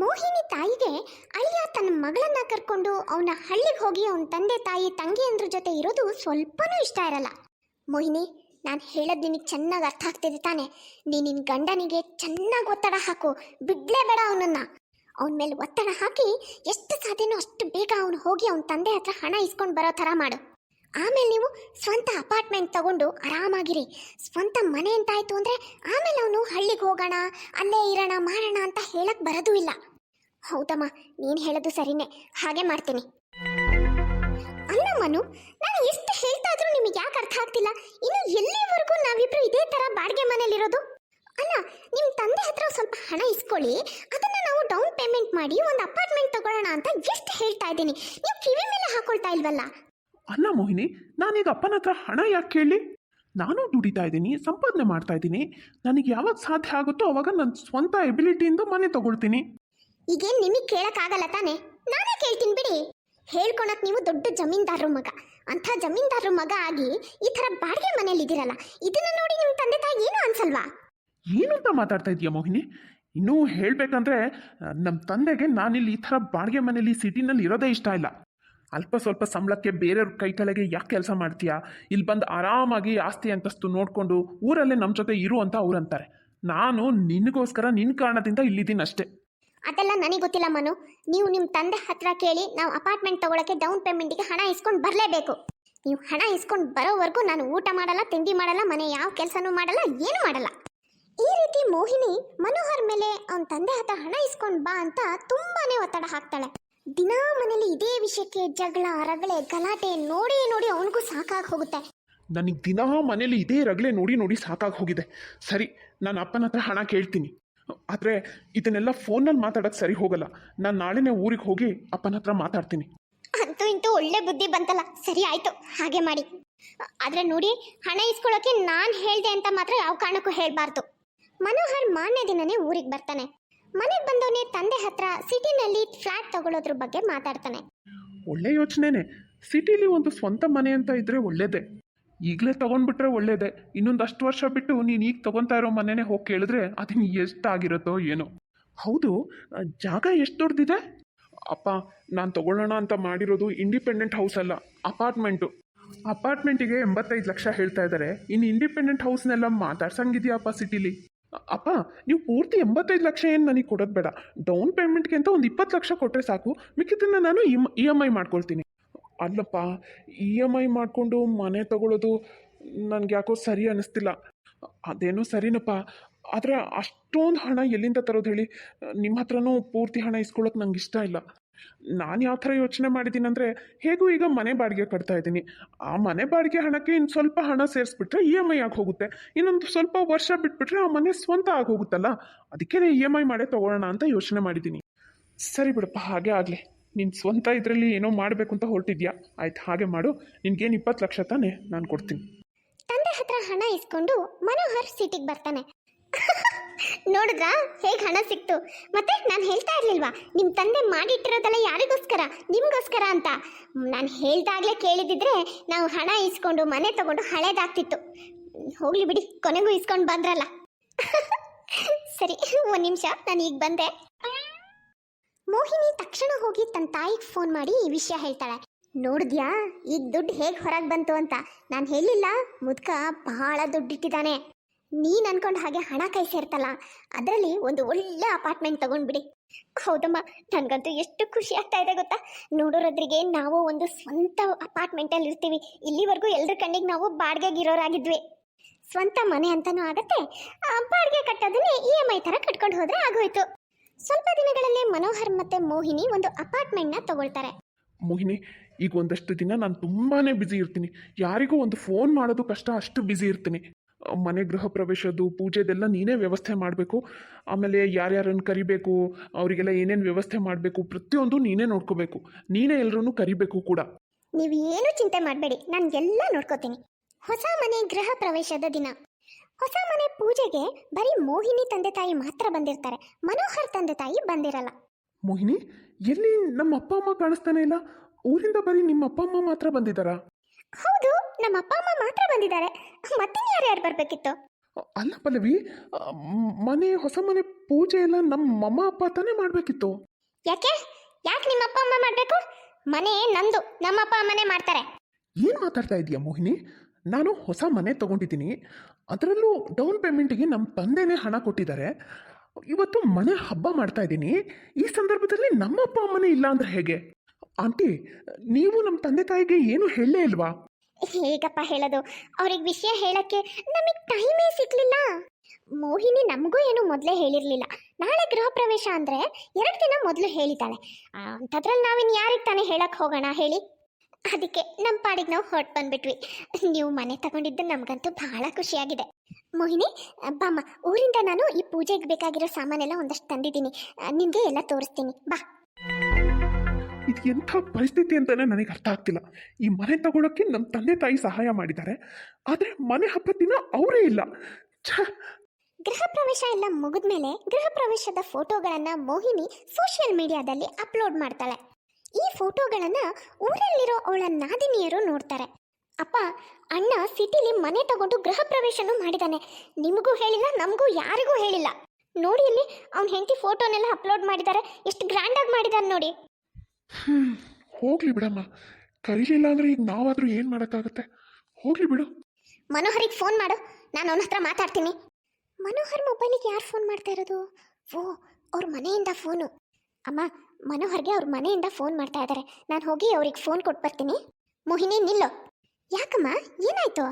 ಮೋಹಿನಿ ತಾಯಿಗೆ ಅಳಿಯ ತನ್ನ ಮಗಳನ್ನ ಕರ್ಕೊಂಡು ಅವನ ಹಳ್ಳಿಗೆ ಹೋಗಿ ಅವನ ತಂದೆ ತಾಯಿ ತಂಗಿಯಂದ್ರ ಜೊತೆ ಇರೋದು ಸ್ವಲ್ಪನೂ ಇಷ್ಟ ಇರಲ್ಲ. ಮೋಹಿನಿ, ನಾನು ಹೇಳೋದು ನಿನಗೆ ಚೆನ್ನಾಗಿ ಅರ್ಥ ಆಗ್ತಿದೆ ತಾನೆ. ನೀನು ನಿನ್ನ ಗಂಡನಿಗೆ ಚೆನ್ನಾಗಿ ಒತ್ತಡ ಹಾಕು. ಬಿಡ್ಲೇ ಬೇಡ ಅವನನ್ನ. ಅವನ ಮೇಲೆ ಒತ್ತಡ ಹಾಕಿ ಎಷ್ಟು ಸಾಧ್ಯನೋ ಅಷ್ಟು ಬೇಗ ಅವನು ಹೋಗಿ ಅವನ ತಂದೆ ಹತ್ರ ಹಣ ಇಸ್ಕೊಂಡು ಬರೋ ಥರ ಮಾಡು. ಆಮೇಲೆ ನೀವು ಸ್ವಂತ ಅಪಾರ್ಟ್ಮೆಂಟ್ ತಗೊಂಡು ಆರಾಮಾಗಿರಿ. ಸ್ವಂತ ಮನೆ ಅಂತಾಯ್ತು ಅಂದ್ರೆ ಆಮೇಲೆ ಅವನು ಹಳ್ಳಿಗೆ ಹೋಗೋಣ, ಅಲ್ಲೇ ಇರೋಣ, ಮಾಡೋಣ ಅಂತ ಹೇಳಕ್ ಬರೋದು ಇಲ್ಲ. ಹೌದಮ್ಮ, ನೀನು ಹೇಳೋದು ಸರಿನೇ. ಹಾಗೆ ಮಾಡ್ತೀನಿ. ಅಲ್ಲ ಮನು ನಾನು ಎಷ್ಟು ಹೇಳ್ತಾ ಇದ್ರು ನಿಮಗೆ ಯಾಕೆ ಅರ್ಥ ಆಗ್ತಿಲ್ಲ? ಇನ್ನು ಎಲ್ಲಿವರೆಗೂ ನಾವಿಬ್ರು ಇದೇ ತರ ಬಾಡಿಗೆ ಮನೇಲಿರೋದು? ಅಲ್ಲ ನಿಮ್ಮ ತಂದೆ ಹತ್ರ ಸ್ವಲ್ಪ ಹಣ ಇಸ್ಕೊಳ್ಳಿ, ಅದನ್ನ ನಾವು ಡೌನ್ ಪೇಮೆಂಟ್ ಮಾಡಿ ಒಂದು ಅಪಾರ್ಟ್ಮೆಂಟ್ ತಗೊಳ್ಳೋಣ ಅಂತ ಎಷ್ಟು ಹೇಳ್ತಾ ಇದ್ದೀನಿ. ನೀವು ಕಿವಿ ಮೇಲೆ ಹಾಕೊಳ್ತಾ ಇಲ್ವಲ್ಲ? ಅಲ್ಲ ಮೋಹಿನಿ ನಾನೀಗ ಅಪ್ಪನ ಹತ್ರ ಹಣ ಯಾಕೆ ಕೇಳಿ ನಾನು ದುಡಿತಾ ಇದ್ದೀನಿ ಸಂಪಾದನೆ ಮಾಡ್ತಾ ಇದ್ದೀನಿ. ನನಗೆ ಯಾವಾಗ ಸಾಧ್ಯ ಆಗುತ್ತೋ ಅವಾಗ ನನ್ನ ಸ್ವಂತ ಎಬಿಲಿಟಿಯಿಂದ ಮನೆ ತಗೊಳ್ತೀನಿ. ಈಗೇನು ನಿಮಗೆ ಕೇಳಕ್ಕಾಗಲ್ಲ ತಾನೆ? ನಾನೇ ಕೇಳ್ತೀನಿ ಬಿಡಿ. ಹೇಳ್ಕೊಳಕ್ ನೀವು ದೊಡ್ಡ ಜಮೀನ್ದಾರರ ಮಗ. ಅಂಥ ಜಮೀನ್ದಾರರ ಮಗ ಆಗಿ ಈ ಥರ ಬಾಡಿಗೆ ಮನೇಲಿ ಇದ್ದೀರಲ್ಲ ಇದನ್ನ ನೋಡಿ ನಿಮ್ಮ ತಂದೆ ತಾಯಿ ಏನು ಅನ್ಸಲ್ವಾ? ಏನು ಅಂತ ಮಾತಾಡ್ತಾ ಇದೀಯ ಮೋಹಿನಿ? ಇನ್ನೂ ಹೇಳಬೇಕಂದ್ರೆ ನಮ್ಮ ತಂದೆಗೆ ನಾನಿಲ್ಲಿ ಈ ಥರ ಬಾಡಿಗೆ ಮನೇಲಿ ಸಿಟಿನಲ್ಲಿ ಇರೋದೇ ಇಷ್ಟ ಇಲ್ಲ. ಅಲ್ಪ ಸ್ವಲ್ಪ ಸಂಬಳಕ್ಕೆ ಬೇರೆಯವ್ರ ಕೈ ಕೆಳಗೆ ಯಾಕೆ ಕೆಲಸ ಮಾಡ್ತೀಯಾ? ಇಲ್ಲಿ ಬಂದು ಆರಾಮಾಗಿ ಆಸ್ತಿ ಅಂತಸ್ತು ನೋಡಿಕೊಂಡು ಊರಲ್ಲೇ ನಮ್ಮ ಜೊತೆ ಇರು ಅಂತ ಅವ್ರು ಅಂತಾರೆ ನಾನು ನಿನಗೋಸ್ಕರ ನಿನ್ನ ಕಾರಣದಿಂದ ಇಲ್ಲಿದ್ದೀನಿ ಅಷ್ಟೇ. ಅದೆಲ್ಲ ನನಗೆ ಗೊತ್ತಿಲ್ಲ ಮನು. ನೀವು ನಿಮ್ಮ ತಂದೆ ಹತ್ರ ಕೇಳಿ ನಾವು ಅಪಾರ್ಟ್ಮೆಂಟ್ ತಗೊಳಕ್ಕೆ ಡೌನ್ ಪೇಮೆಂಟಿಗೆ ಹಣ ಇಸ್ಕೊಂಡು ಬರಲೇಬೇಕು. ನೀವು ಹಣ ಇಸ್ಕೊಂಡು ಬರೋವರೆಗೂ ನಾನು ಊಟ ಮಾಡಲ್ಲ, ತಿಂಡಿ ಮಾಡಲ್ಲ, ಮನೆ ಯಾವ ಕೆಲಸನೂ ಮಾಡಲ್ಲ, ಏನು ಮಾಡಲ್ಲ. ಈ ರೀತಿ ಮೋಹಿನಿ ಮನೋಹರ್ ಮೇಲೆ ಅವನ ತಂದೆ ಹತ್ರ ಹಣ ಇಸ್ಕೊಂಡು ಬಾ ಅಂತ ತುಂಬಾನೇ ಒತ್ತಡ ಹಾಕ್ತಾಳೆ. ದಿನಾ ಮನೇಲಿ ಇದೇ ವಿಷಯಕ್ಕೆ ಜಗಳ ರಗಳೆ ಗಲಾಟೆ ನೋಡಿ ನೋಡಿ ಅವನಿಗೂ ಸಾಕಾಗಿ ಹೋಗುತ್ತೆ. ನನಗೆ ದಿನಾ ಮನೇಲಿ ಇದೇ ರಗಳೆ ನೋಡಿ ನೋಡಿ ಸಾಕಾಗಿ ಹೋಗಿದೆ. ಸರಿ ನಾನು ಅಪ್ಪನ ಹತ್ರ ಹಣ ಕೇಳ್ತೀನಿ. ಆದರೆ ಇದನ್ನೆಲ್ಲ ಫೋನಲ್ಲಿ ಮಾತಾಡೋಕ್ಕೆ ಸರಿ ಹೋಗಲ್ಲ. ನಾನು ನಾಳೆನೇ ಊರಿಗೆ ಹೋಗಿ ಅಪ್ಪನ ಹತ್ರ ಮಾತಾಡ್ತೀನಿ. ಅಂತೂ ಇಂತೂ ಒಳ್ಳೆ ಬುದ್ಧಿ ಬಂತಲ್ಲ. ಸರಿ ಆಯ್ತು ಹಾಗೆ ಮಾಡಿ. ಆದರೆ ನೋಡಿ ಹಣ ಇಸ್ಕೊಳ್ಳೋಕೆ ನಾನು ಹೇಳ್ದೆ ಅಂತ ಮಾತ್ರ ಯಾವ ಕಾರಣಕ್ಕೂ ಹೇಳಬಾರ್ದು. ಮನೋಹರ್ ಮಾನ್ಯ ದಿನನೇ ಊರಿಗೆ ಬರ್ತಾನೆ. ಮನೆಗೆ ಬಂದವನೇ ತಂದೆ ಹತ್ರ ಸಿಟಿನಲ್ಲಿ ಫ್ಲಾಟ್ ತಗೊಳ್ಳೋದ್ರ ಬಗ್ಗೆ ಮಾತಾಡ್ತಾನೆ. ಒಳ್ಳೆ ಯೋಚನೆನೇ. ಸಿಟಿಲಿ ಒಂದು ಸ್ವಂತ ಮನೆ ಅಂತ ಇದ್ರೆ ಒಳ್ಳೇದೇ. ಈಗಲೇ ತಗೊಂಡ್ಬಿಟ್ರೆ ಒಳ್ಳೇದೇ. ಇನ್ನೊಂದಷ್ಟು ವರ್ಷ ಬಿಟ್ಟು ನೀನು ಈಗ ತಗೊಂತಾ ಇರೋ ಮನೆನೇ ಹೋಗಿ ಕೇಳಿದ್ರೆ ಅದನ್ನು ಎಷ್ಟಾಗಿರುತ್ತೋ ಏನೋ. ಹೌದು ಜಾಗ ಎಷ್ಟು ದೊಡ್ಡದಿದೆ ಅಪ್ಪ, ನಾನು ತಗೊಳ್ಳೋಣ ಅಂತ ಮಾಡಿರೋದು ಇಂಡಿಪೆಂಡೆಂಟ್ ಹೌಸ್ ಅಲ್ಲ, ಅಪಾರ್ಟ್ಮೆಂಟು. ಅಪಾರ್ಟ್ಮೆಂಟಿಗೆ ಎಂಬತ್ತೈದು ಲಕ್ಷ ಹೇಳ್ತಾ ಇದ್ದಾರೆ ಇನ್ನು ಇಂಡಿಪೆಂಡೆಂಟ್ ಹೌಸ್ನೆಲ್ಲ ಮಾತಾಡ್ಸಂಗಿದೆಯಪ್ಪ ಸಿಟಿಲಿ? ಅಪ್ಪ, ನೀವು ಪೂರ್ತಿ ಎಂಬತ್ತೈದು ಲಕ್ಷ ಏನು ನನಗೆ ಕೊಡೋದು ಬೇಡ. ಡೌನ್ ಪೇಮೆಂಟ್ಗೆ ಅಂತ ಒಂದು ಇಪ್ಪತ್ತು ಲಕ್ಷ ಕೊಟ್ಟರೆ ಸಾಕು. ಮಿಕ್ಕಿದ್ದನ್ನು ನಾನು ಇ ಎಂ ಐ ಮಾಡ್ಕೊಳ್ತೀನಿ. ಅಲ್ಲಪ್ಪ ಇ ಎಂ ಐ ಮಾಡಿಕೊಂಡು ಮನೆ ತಗೊಳ್ಳೋದು ನನಗೆ ಯಾಕೋ ಸರಿ ಅನ್ನಿಸ್ತಿಲ್ಲ ಅದೇನೋ ಸರಿನಪ್ಪ. ಆದರೆ ಅಷ್ಟೊಂದು ಹಣ ಎಲ್ಲಿಂದ ತರೋದು ಹೇಳಿ? ನಿಮ್ಮ ಹತ್ರನೂ ಪೂರ್ತಿ ಹಣ ಇಸ್ಕೊಳ್ಳೋಕೆ ನಂಗೆ ಇಷ್ಟ ಇಲ್ಲ. ನಾನು ಯಾವ ಥರ ಯೋಚನೆ ಮಾಡಿದ್ದೀನಿ ಅಂದರೆ, ಹೇಗೂ ಈಗ ಮನೆ ಬಾಡಿಗೆ ಕಟ್ತಾ ಇದ್ದೀನಿ. ಆ ಮನೆ ಬಾಡಿಗೆ ಹಣಕ್ಕೆ ಇನ್ನು ಸ್ವಲ್ಪ ಹಣ ಸೇರಿಸ್ಬಿಟ್ರೆ ಇ ಎಂ ಐ ಆಗಿ ಹೋಗುತ್ತೆ ಇನ್ನೊಂದು ಸ್ವಲ್ಪ ವರ್ಷ ಬಿಟ್ಬಿಟ್ರೆ ಆ ಮನೆ ಸ್ವಂತ ಆಗಿ ಹೋಗುತ್ತಲ್ಲ ಅದಕ್ಕೆ ಇ ಎಂ ಐ ಮಾಡೇ ತೊಗೊಳ್ಳೋಣ ಅಂತ ಯೋಚನೆ ಮಾಡಿದ್ದೀನಿ ಸರಿ ಬಿಡಪ್ಪ, ಹಾಗೆ ಆಗಲಿ. ನಿನ್ನ ಸ್ವಂತ ಇದರಲ್ಲಿ ಏನೋ ಮಾಡಬೇಕು ಅಂತ ಹೊರಟಿದ್ಯಾ? ಆಯ್ತು, ಹಾಗೆ ಮಾಡು. ನಿನ್ಗೇನು ಇಪ್ಪತ್ತು ಲಕ್ಷ ತಾನೇ ನಾನು ಕೊಡ್ತೀನಿ. ತಂದೆ ಹತ್ರ ಹಣ ಇಸ್ಕೊಂಡು ಮನೋಹರ್ ಸಿಟಿಗೆ ಬರ್ತಾನೆ. ನೋಡಿದ್ರಾ? ಹೇಗೆ ಹಣ ಸಿಕ್ತು? ಮತ್ತೆ ನಾನು ಹೇಳ್ತಾ ಇರ್ಲಿಲ್ವಾ? ನಿಮ್ಮ ತಂದೆ ಮಾಡಿಟ್ಟಿರೋದೆಲ್ಲ ಯಾರಿಗೋಸ್ಕರ? ನಿಮಗೋಸ್ಕರ ಅಂತ. ನಾನು ಹೇಳ್ದಾಗಲೇ ಕೇಳಿದಿದ್ರೆ ನಾವು ಹಣ ಇಸ್ಕೊಂಡು ಮನೆ ತಗೊಂಡು ಹಳೇದಾಗ್ತಿತ್ತು. ಹೋಗ್ಲಿ ಬಿಡಿ, ಕೊನೆಗೂ ಇಸ್ಕೊಂಡು ಬಂದ್ರಲ್ಲ. ಸರಿ, ಒಂದು ನಿಮಿಷ, ನಾನು ಈಗ ಬಂದೆ. ಮೋಹಿನಿ ತಕ್ಷಣ ಹೋಗಿ ತನ್ನ ತಾಯಿಗೆ ಫೋನ್ ಮಾಡಿ ಈ ವಿಷಯ ಹೇಳ್ತಾಳೆ. ನೋಡಿದ್ಯಾ? ಈಗ ದುಡ್ಡು ಹೇಗೆ ಹೊರಗೆ ಬಂತು ಅಂತ. ನಾನು ಹೇಳಿಲ್ಲ, ಮುದ್ಕ ಬಹಳ ದುಡ್ಡಿಟ್ಟಿದ್ದಾನೆ ನೀನ್ ಅನ್ಕೊಂಡ ಹಾಗೆ ಹಣ ಕೈ ಸೇರ್ತಲ್ಲ ಅದರಲ್ಲಿ ಒಂದು ಒಳ್ಳೆ ಅಪಾರ್ಟ್ಮೆಂಟ್ ತಗೊಂಡ್ಬಿಡಿ. ಹೌದಮ್ಮ, ನನಗಂತೂ ಎಷ್ಟು ಖುಷಿ ಆಗ್ತಾ ಇದೆ ಗೊತ್ತಾ? ನೋಡೋರದ್ರಿಗೆ ನಾವು ಒಂದು ಸ್ವಂತ ಅಪಾರ್ಟ್ಮೆಂಟಲ್ಲಿ ಇರ್ತೀವಿ. ಇಲ್ಲಿವರೆಗೂ ಎಲ್ಲರ ಕಣ್ಣಿಗೆ ನಾವು ಬಾಡಿಗೆಗೆ ಇರೋರಾಗಿದ್ವಿ. ಸ್ವಂತ ಮನೆ ಅಂತಾನೂ ಆಗತ್ತೆ ಬಾಡಿಗೆ ಕಟ್ಟೋದನ್ನೇ ಇ ಎಂ ಐ ಥರ ಕಟ್ಕೊಂಡು ಹೋದ್ರೆ ಆಗೋಯ್ತು. ಸ್ವಲ್ಪ ದಿನಗಳಲ್ಲಿ ಮನೋಹರ್ ಮತ್ತೆ ಮೋಹಿನಿ ಒಂದು ಅಪಾರ್ಟ್ಮೆಂಟ್ನ ತಗೊಳ್ತಾರೆ. ಮೋಹಿನಿ, ಈಗ ಒಂದಷ್ಟು ದಿನ ನಾನು ತುಂಬಾ ಬ್ಯುಸಿ ಇರ್ತೀನಿ. ಯಾರಿಗೂ ಒಂದು ಫೋನ್ ಮಾಡೋದು ಕಷ್ಟ, ಅಷ್ಟು ಬ್ಯುಸಿ ಇರ್ತೀನಿ. ಮನೆ ಗೃಹ ಪ್ರವೇಶದ್ದು ಪೂಜೆದೆಲ್ಲ ನೀನೇ ವ್ಯವಸ್ಥೆ ಮಾಡಬೇಕು. ಆಮೇಲೆ ಯಾರ್ಯಾರನ್ನು ಕರಿಬೇಕು ಅವರಿಗೆಲ್ಲ ಏನೇನು ವ್ಯವಸ್ಥೆ ಮಾಡಬೇಕು ಪ್ರತಿಯೊಂದು ನೀನೇ ನೋಡ್ಕೋಬೇಕು. ನೀನೇ ಎಲ್ಲರೂ ಕರಿಬೇಕು ಕೂಡ. ನೀವು ಏನು ಚಿಂತೆ ಮಾಡಬೇಡಿ ನಾನು ಎಲ್ಲ ನೋಡ್ಕೋತೀನಿ. ಹೊಸ ಮನೆ ಗೃಹ ಪ್ರವೇಶದ ದಿನ. ಹೊಸ ಮನೆ ಪೂಜೆಗೆ ಬರೀ ಮೋಹಿನಿ ತಂದೆ ತಾಯಿ ಮಾತ್ರ ಬಂದಿರ್ತಾರೆ. ಮನೋಹರ್ ತಂದೆ ತಾಯಿ ಬಂದಿರಲ್ಲ. ಮೋಹಿನಿ ಎಲ್ಲಿ ನಮ್ಮ ಅಪ್ಪ ಅಮ್ಮ ಕಾಣಿಸ್ತಾನೆ ಇಲ್ಲ? ಊರಿಂದ ಬರೀ ನಿಮ್ಮ ಅಪ್ಪ ಅಮ್ಮ ಮಾತ್ರ ಬಂದಿದ್ದಾರಾ? ಹೌದು ನಮ್ಮ ಅಪ್ಪ ಅಮ್ಮ ಮಾತ್ರ ಬಂದಿದ್ದಾರೆ. ಮತ್ತಿನ್ ಯಾರು ಬರ್ಬೇಕಿತ್ತು? ಅಲ್ಲ ಪಲ್ಲವಿ ಆ, ಮ್- ಮನೆ ಹೊಸ ಮನೆ ಪೂಜೆ ಎಲ್ಲ ನಮ್ಮ ಅಮ್ಮ ಅಪ್ಪ ತಾನೇ ಮಾಡಬೇಕಿತ್ತು. ಯಾಕೆ? ಯಾಕೆ ನಿಮ್ಮ ಅಪ್ಪ ಅಮ್ಮ ಮಾಡಬೇಕು? ಮನೆ ನಂದು ನಮ್ಮ ಅಪ್ಪ ಅಮ್ಮನೇ ಮಾಡ್ತಾರೆ. ಏನು ಮಾತಾಡ್ತಾ ಇದೀಯ ಮೋಹಿನಿ? ನಾನು ಹೊಸ ಮನೆ ತಗೊಂಡಿದ್ದೀನಿ. ಅದರಲ್ಲೂ ಡೌನ್ ಪೇಮೆಂಟಿಗೆ ನಮ್ಮ ತಂದೆನೇ ಹಣ ಕೊಟ್ಟಿದ್ದಾರೆ. ಇವತ್ತು ಮನೆ ಹಬ್ಬ ಮಾಡ್ತಾ ಇದ್ದೀನಿ. ಈ ಸಂದರ್ಭದಲ್ಲಿ ನಮ್ಮ ಅಪ್ಪ ಅಮ್ಮನೇ ಇಲ್ಲ ಅಂದ್ರೆ ಹೇಗೆ? ಆಂಟಿ ನೀವು ನಮ್ಮ ತಂದೆ ತಾಯಿಗೆ ಏನು ಹೇಳಲೇ ಇಲ್ವಾ? ಹೇಗಪ್ಪ ಹೇಳೋದು? ಅವ್ರಿಗೆ ವಿಷಯ ಹೇಳಕ್ಕೆ ನಮಗೆ ಟೈಮೇ ಸಿಗ್ಲಿಲ್ಲ. ಮೋಹಿನಿ ನಮಗೂ ಏನು ಮೊದಲೇ ಹೇಳಿರಲಿಲ್ಲ. ನಾಳೆ ಗೃಹ ಪ್ರವೇಶ ಅಂದರೆ ಎರಡು ದಿನ ಮೊದಲು ಹೇಳಿದ್ದಾಳೆ. ಅಂಥದ್ರಲ್ಲಿ ನಾವಿನ್ ಯಾರಿಗೆ ತಾನೇ ಹೇಳಕ್ಕೆ ಹೋಗೋಣ ಹೇಳಿ? ಅದಕ್ಕೆ ನಮ್ಮ ಪಾಡಿಗೆ ನಾವು ಹೊರಟು ಬಂದ್ಬಿಟ್ವಿ. ನೀವು ಮನೆ ತಗೊಂಡಿದ್ದು ನಮಗಂತೂ ಭಾಳ ಖುಷಿಯಾಗಿದೆ. ಮೋಹಿನಿ, ಬಾಮ್ಮ, ಊರಿಂದ ನಾನು ಈ ಪೂಜೆಗೆ ಬೇಕಾಗಿರೋ ಸಾಮಾನೆಲ್ಲ ಒಂದಷ್ಟು ತಂದಿದ್ದೀನಿ. ನಿಮಗೆ ಎಲ್ಲ ತೋರಿಸ್ತೀನಿ. ಬಾ. ಇದು ಎಂಥ ಪರಿಸ್ಥಿತಿ ಅಂತಲೇ ನನಗೆ ಅರ್ಥ ಆಗ್ತಿಲ್ಲ. ಈ ಮನೆ ತಗೊಳ್ಳೋಕ್ಕೆ ನಮ್ಮ ತಂದೆ ತಾಯಿ ಸಹಾಯ ಮಾಡಿದ್ದಾರೆ. ಆದರೆ ಮನೆ ಹಬ್ಬದ ದಿನ ಅವರೇ ಇಲ್ಲ. ಛ. ಗೃಹ ಪ್ರವೇಶ ಎಲ್ಲ ಮುಗಿದ್ಮೇಲೆ ಗೃಹ ಪ್ರವೇಶದ ಫೋಟೋಗಳನ್ನು ಮೋಹಿನಿ ಸೋಷಿಯಲ್ ಮೀಡಿಯಾದಲ್ಲಿ ಅಪ್ಲೋಡ್ ಮಾಡ್ತಾಳೆ. ಈ ಫೋಟೋಗಳನ್ನು ಊರಲ್ಲಿರೋ ಅವಳ ನಾದಿನಿಯರು ನೋಡ್ತಾರೆ. ಅಪ್ಪ, ಅಣ್ಣ ಸಿಟಿಲಿ ಮನೆ ತಗೊಂಡು ಗೃಹ ಪ್ರವೇಶನೂ ಮಾಡಿದಾನೆ. ನಿಮಗೂ ಹೇಳಿಲ್ಲ, ನಮಗೂ ಯಾರಿಗೂ ಹೇಳಿಲ್ಲ. ನೋಡಿ ಇಲ್ಲಿ ಅವ್ನ ಹೆಂಡತಿ ಫೋಟೋನೆಲ್ಲ ಅಪ್ಲೋಡ್ ಮಾಡಿದ್ದಾರೆ ಎಷ್ಟು ಗ್ರ್ಯಾಂಡಾಗಿ ಮಾಡಿದಾನೆ ನೋಡಿ. ಹೋಗ್ಲಿ ಬಿಡಮ್ಮ. ಕರೀಲಿಲ್ಲ ಅಂದ್ರೆ ಈಗ ನಾವಾದ್ರೂ ಏನು ಮಾಡಕ್ಕಾಗತ್ತೆ? ಹೋಗ್ಲಿ ಬಿಡು. ಮನೋಹರಿಗೆ ಫೋನ್ ಮಾಡು. ನಾನು ಅವನ ಹತ್ರ ಮಾತಾಡ್ತೀನಿ. ಮನೋಹರ್ ಮೊಬೈಲಿಗೆ ಯಾರು ಫೋನ್ ಮಾಡ್ತಾ ಇರೋದು? ಓ, ಅವ್ರ ಮನೆಯಿಂದ ಫೋನು. ಅಮ್ಮ, ಮನೋಹರ್ಗೆ ಅವ್ರ ಮನೆಯಿಂದ ಫೋನ್ ಮಾಡ್ತಾ ಇದ್ದಾರೆ ನಾನು ಹೋಗಿ ಅವ್ರಿಗೆ ಫೋನ್ ಕೊಟ್ಟು ಬರ್ತೀನಿ. ಮೋಹಿನಿ, ನಿಲ್ಲೋ. ಯಾಕಮ್ಮ? ಏನಾಯ್ತು?